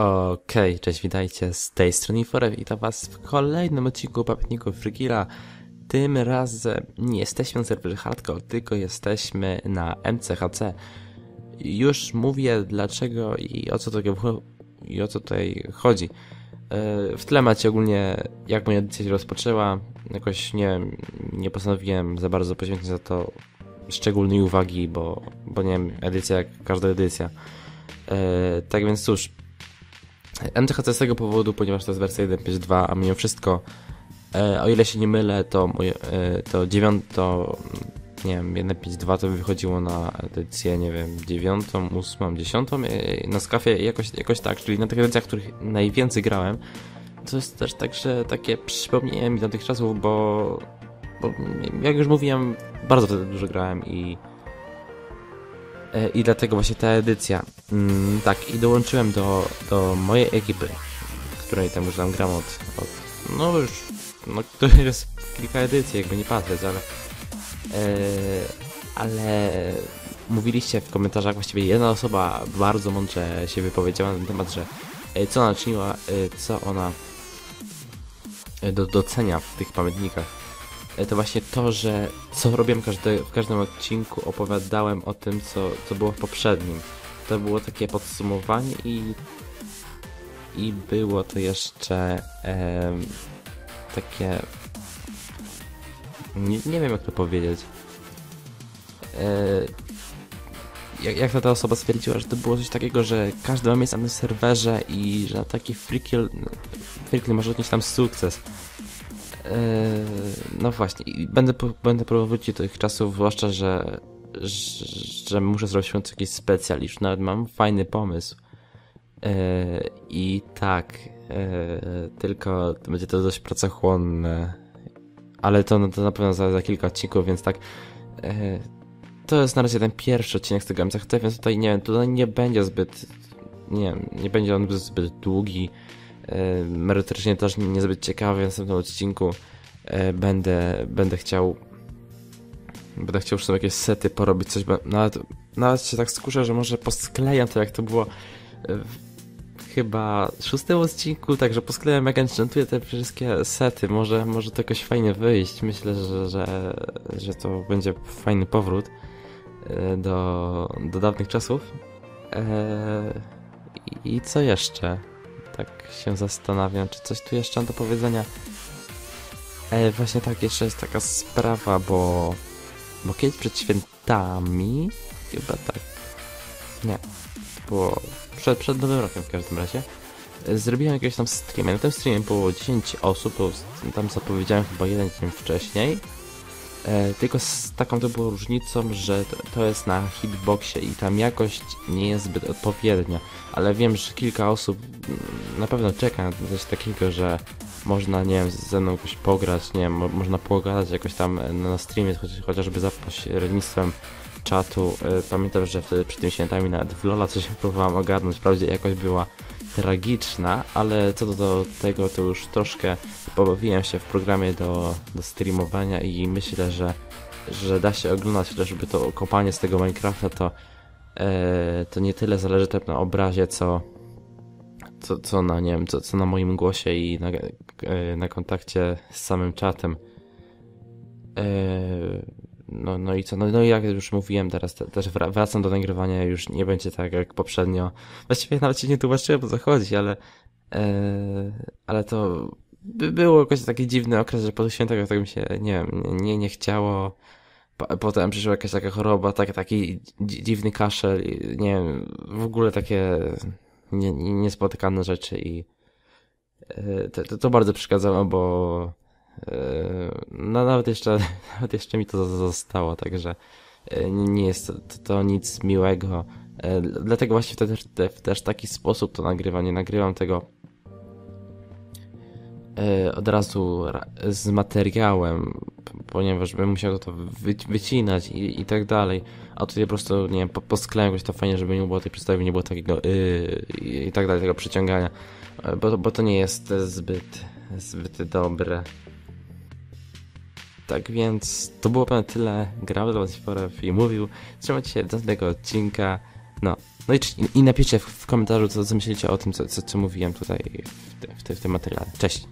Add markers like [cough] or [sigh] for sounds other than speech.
Okej, cześć, witajcie z tej strony Forever. Witam was w kolejnym odcinku Pamiętników Frigila. Tym razem nie jesteśmy na serwerze Hardcore, tylko jesteśmy na MCHC. Już mówię dlaczego i o co, tego, i o co tutaj chodzi. E, w tle macie ogólnie jak moja edycja się rozpoczęła. Jakoś nie nie postanowiłem za bardzo poświęcić za to szczególnej uwagi, bo, bo nie wiem, edycja jak każda edycja. E, tak więc cóż, MTHC z tego powodu, ponieważ to jest wersja 1.5.2, a mimo wszystko, e, o ile się nie mylę, to, moje, e, to 9, to nie wiem, 1.5.2 to wychodziło na edycję, nie wiem, 9, 8, 10 e, na skafie jakoś, jakoś tak, czyli na tych edycjach, których najwięcej grałem. To jest też tak, że takie przypomnienie mi tych czasów, bo, bo jak już mówiłem, bardzo wtedy dużo grałem i I dlatego właśnie ta edycja. Mm, tak, i dołączyłem do, do mojej ekipy, której tam już tam gram od, od no już, no to [laughs] jest kilka edycji, jakby nie patrzeć, ale e, ale mówiliście w komentarzach, właściwie jedna osoba bardzo mądrze się wypowiedziała na ten temat, że e, co ona czyniła, e, co ona e, do, docenia w tych pamiętnikach E, to właśnie to, że co robiłem każdy, w każdym odcinku, opowiadałem o tym, co, co było w poprzednim. To było takie podsumowanie i i było to jeszcze e, takie nie, nie, wiem jak to powiedzieć e, jak, jak ta osoba stwierdziła, że to było coś takiego, że każdy ma miejsce na serwerze i że taki freakill, freakill może odnieść tam sukces Eee, no właśnie, będę, będę próbował wrócić do tych czasów, zwłaszcza, że, że, że muszę zrobić jakiś specjal, już nawet mam fajny pomysł. Eee, I tak, eee, tylko będzie to dość pracochłonne, ale to, to na pewno za, za kilka odcinków, więc tak. To jest na razie ten pierwszy odcinek z tego MCHT, więc tutaj nie wiem, tutaj nie będzie zbyt, nie nie będzie on zbyt długi merytorycznie też niezbyt ciekawy, w tym odcinku będę, będę chciał będę chciał już sobie jakieś sety porobić, coś, nawet, nawet się tak skuszę, że może posklejam to jak to było w chyba szóstym odcinku, także posklejam jak enchantuję te wszystkie sety, może, może to jakoś fajnie wyjść, myślę, że, że, że to będzie fajny powrót e, do, do dawnych czasów. I co jeszcze? tak się zastanawiam, czy coś tu jeszcze mam do powiedzenia. E, właśnie tak, jeszcze jest taka sprawa, bo... Bo kiedyś przed świętami... Chyba tak... Nie. Było... Przed, przed Nowym Rokiem w każdym razie. E, zrobiłem jakiegoś tam streamie. Na tym streamie było 10 osób, to tam zapowiedziałem chyba jeden dzień wcześniej. E, tylko z taką to było różnicą, że to jest na hitboxie i tam jakość nie jest zbyt odpowiednia, ale wiem, że kilka osób mm, na pewno czeka na coś takiego, że można, nie wiem, ze mną jakoś pograć, nie wiem, można pogadać jakoś tam na streamie, chociażby za pośrednictwem czatu. E, pamiętam, że wtedy przy tym świętami nawet w Lola coś [laughs] próbowałem ogarnąć, wprawdzie jakoś była tragiczna, ale co do, do tego to już troszkę pobawiłem się w programie do, do streamowania i myślę, że, że da się oglądać, chociażby to kopanie z tego Minecrafta, to, e, to nie tyle zależy tak na obrazie, co, co, co na, nie wiem, co, co na moim głosie i na, e, na kontakcie z samym czatem. E, no, no i co? No, no i jak już mówiłem, teraz te, też wracam do nagrywania, już nie będzie tak jak poprzednio. Właściwie nawet się nie tłumaczyłem, o co chodzi, ale, e, ale to by było jakoś taki dziwny okres, że po świętach tak mi się, nie wiem, nie, nie chciało. Potem przyszła jakaś taka choroba, tak, taki dziwny kaszel, nie wiem, w ogóle takie nie, niespotykane rzeczy i e, to, to, to bardzo przeszkadzało, bo no nawet jeszcze, [laughs] nawet jeszcze mi to zostało, także e, nie jest to, to nic miłego. E, dlatego właśnie też, też w taki sposób to nagrywam. Nie nagrywam tego od razu z materiałem, ponieważ bym musiał to wycinać i, i tak dalej. A tutaj po prostu, nie wiem, posklejam jakoś to fajnie, żeby nie było tej przedstawy, nie było takiego yy, i tak dalej, tego przyciągania, bo, bo to nie jest zbyt, zbyt dobre. Tak więc to było pewnie tyle. Grał dla Was i mówił. Trzymajcie się do tego odcinka. No, No i, i napiszcie w, w komentarzu, co, co myślicie o tym, co, co, co mówiłem tutaj w, te, w, te, w tym materiale. Cześć!